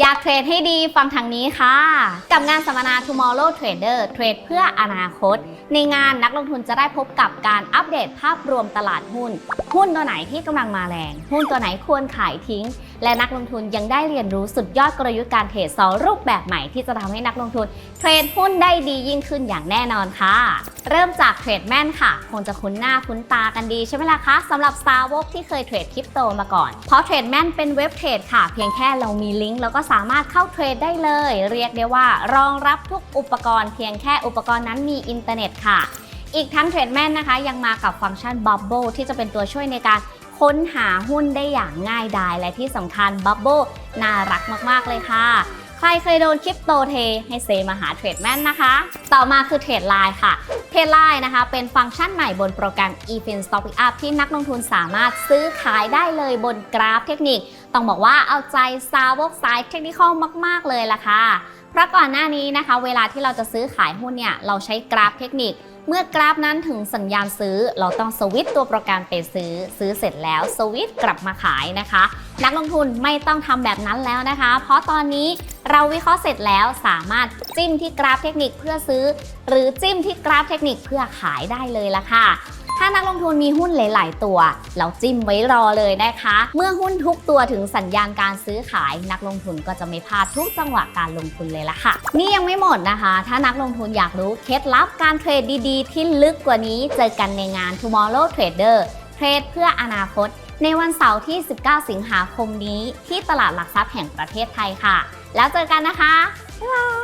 อยากเทรดให้ดีฟังทางนี้ค่ะ กับงานสัมมนา Tomorrow Trader เทรดเพื่ออนาคต ในงานนักลงทุนจะได้พบกับการอัปเดตภาพรวมตลาดหุ้น หุ้นตัวไหนที่กำลังมาแรง หุ้นตัวไหนควรขายทิ้งและนักลงทุนยังได้เรียนรู้สุดยอดกลยุทธ์การเทรดสองรูปแบบใหม่ที่จะทำให้นักลงทุนเทรดหุ้นได้ดียิ่งขึ้นอย่างแน่นอนค่ะ เริ่มจากเทรดแม่นค่ะ คงจะคุ้นหน้าคุ้นตากันดีใช่ไหมล่ะคะสำหรับสาวกที่เคยเทรดคริปโตมาก่อน เพราะเทรดแม่นเป็นเว็บเทรดค่ะ เพียงแค่เรามีลิงก์แล้วก็สามารถเข้าเทรดได้เลย เรียกได้ว่ารองรับทุกอุปกรณ์เพียงแค่อุปกรณ์นั้นมีอินเทอร์เน็ตค่ะอีกทั้งเทรดแม่นนะคะ ยังมากับฟังก์ชัน Bubble ที่จะเป็นตัวช่วยในการ ค้นหาหุ้นได้อย่างง่ายดายและที่สำคัญบับเบิลน่ารักมากๆเลยค่ะ ใครเคยโดนคริปโตเท ให้เซมาหาเทรดแมนนะคะ ต่อมาคือเทรดไลน์ค่ะเทรดไลน์นะคะ เป็นฟังก์ชันใหม่บนโปรแกรม eFin Stock Pickup ที่นักลงทุนสามารถซื้อขายได้เลยบนกราฟเทคนิค ต้องบอกว่าเอาใจสาวกสายเทคนิคมากๆเลยล่ะค่ะ เพราะก่อนหน้านี้นะคะ เวลาที่เราจะซื้อขายหุ้นเนี่ยเราใช้กราฟเทคนิค เมื่อกราฟนั้นถึงสัญญาณซื้อ เราต้องสวิตตัวโปรแกรมไปซื้อ ซื้อเสร็จแล้วสวิตกลับมาขายนะคะ นักลงทุนไม่ต้องทำแบบนั้นแล้วนะคะ เพราะตอนนี้เราวิเคราะห์เสร็จแล้วสามารถจิ้มที่กราฟเทคนิคเพื่อซื้อ หรือจิ้มที่กราฟเทคนิคเพื่อขายได้เลยละค่ะานักลงทุนมีหุ้นหลาย ๆ ตัว เราจิ้มไว้รอเลยนะคะ เมื่อหุ้นทุกตัวถึงสัญญาณการซื้อขายนักลงทุนก็จะไม่พลาดทุกจังหวะการลงทุนเลยละค่ะ นี่ยังไม่หมดนะคะ ถ้านักลงทุนอยากรู้เคล็ดลับการเทรดดี ๆ ที่ลึกกว่านี้เจอกันในงาน Tomorrow Trader เทรดเพื่ออนาคต ในวันเสาร์ที่ 19 สิงหาคมนี้ ที่ตลาดหลักทรัพย์แห่งประเทศไทยค่ะ แล้วเจอกันนะคะบ๊ายบาย